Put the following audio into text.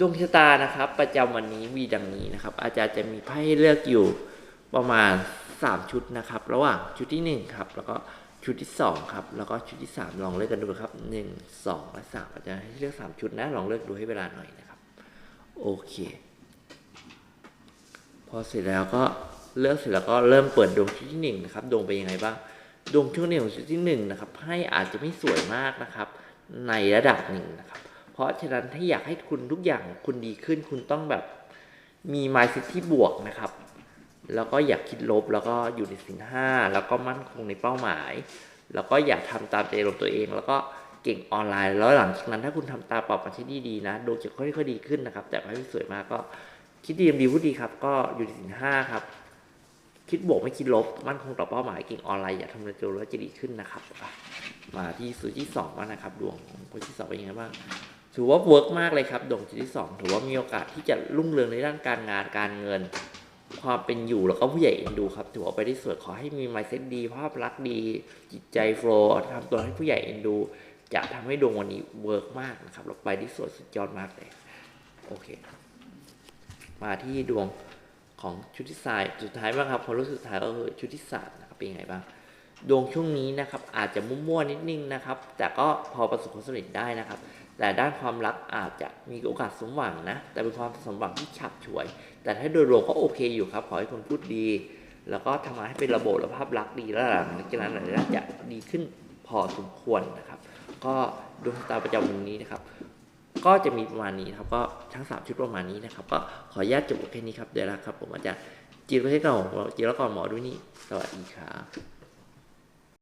ดวงชะตานะครับ ประจำวันนี้มีดังนี้นะครับ อาจารย์จะมีไพ่ให้เลือกอยู่ประมาณ 3 ชุดนะครับ ระหว่างชุดที่ 1 ครับ แล้วก็ชุดที่ 2 ครับ แล้วก็ชุดที่ 3 ลองเลือกกันดูครับ 1 2 และ 3 อาจารย์ให้เลือก 3 ชุดนะ ลองเลือกดูให้เวลาหน่อยนะครับ โอเค พอเสร็จแล้วก็เลือกเสร็จแล้วก็เริ่มเปิดดวงชุดที่หนึ่งนะครับ ดวงเป็นยังไงบ้าง ดวงช่วงนี้ของชุดที่หนึ่งนะครับให้อาจจะไม่สวยมากนะครับ ในระดับหนึ่งนะครับ เพราะฉะนั้นถ้าอยากให้คุณทุกอย่างคุณดีขึ้น คุณต้องแบบมี mindset ที่บวกนะครับ แล้วก็อยากคิดลบแล้วก็อยู่ในสินห้าแล้วก็มั่นคงในเป้าหมาย แล้วก็อยากทำตามใจลมตัวเอง แล้วก็เก่งออนไลน์ แล้วหลังจากนั้นถ้าคุณทำตามปรับมาใช้ดีๆนะดวงจะค่อยๆดีขึ้นนะครับ แต่ไม่สวยมากก็คิดดีดีพูดดีครับ ก็อยู่ในสินห้าครับ คิดบวกไม่คิดลบ มั่นคงต่อเป้าหมายเก่งออนไลน์อย่าทำเงินโจรแล้วจะดีขึ้นนะครับ มาที่สูตรที่สองบ้านะครับ ดวงของคนที่สองเป็นยังไงบ้าง ถือว่าเวิร์กมากเลยครับดวงจุดที่สองถือว่ามีโอกาสที่จะรุ่งเรืองในด้านการงานการเงิน ความเป็นอยู่แล้วก็ผู้ใหญ่เอ็นดูครับถือว่าไปได้สวยขอให้มี mindset ดี ภาพลักษณ์ดี จิตใจโฟล์ทำตัวให้ผู้ใหญ่เอ็นดู จะทำให้ดวงวันนี้เวิร์กมากนะครับเราไปได้สวยสุดยอดมากเลยโอเค มาที่ดวงของชุดที่สายสุดท้ายบ้างครับพอรู้สุดท้ายก็คือชุดที่สามนะครับเป็นยังไงบ้างดวงช่วงนี้นะครับอาจจะมั่วๆนิดนึงนะครับ แต่ก็พอประสบความสำเร็จได้นะครับ แต่ด้านความรักอาจจะมีโอกาสสมหวังนะ แต่เป็นความสมหวังที่ฉับฉวย แต่ถ้าโดยรวมก็โอเคอยู่ครับ ขอให้คนพูดดี แล้วก็ทำงานให้เป็นระบบและภาพลักษณ์ดีแล้วหลังจากนั้นอาจจะดีขึ้นพอสมควรนะครับ ก็ดวงตาประจำวันนี้นะครับ ก็จะมีประมาณนี้ครับ ก็ทั้ง3ชุดประมาณนี้นะครับ ก็ขออนุญาตจบแค่นี้ครับเดี๋ยวนะครับ ผมอาจารย์จิรวัฒน์เก่าจิรกรหมอด้วยนี่สวัสดีครับ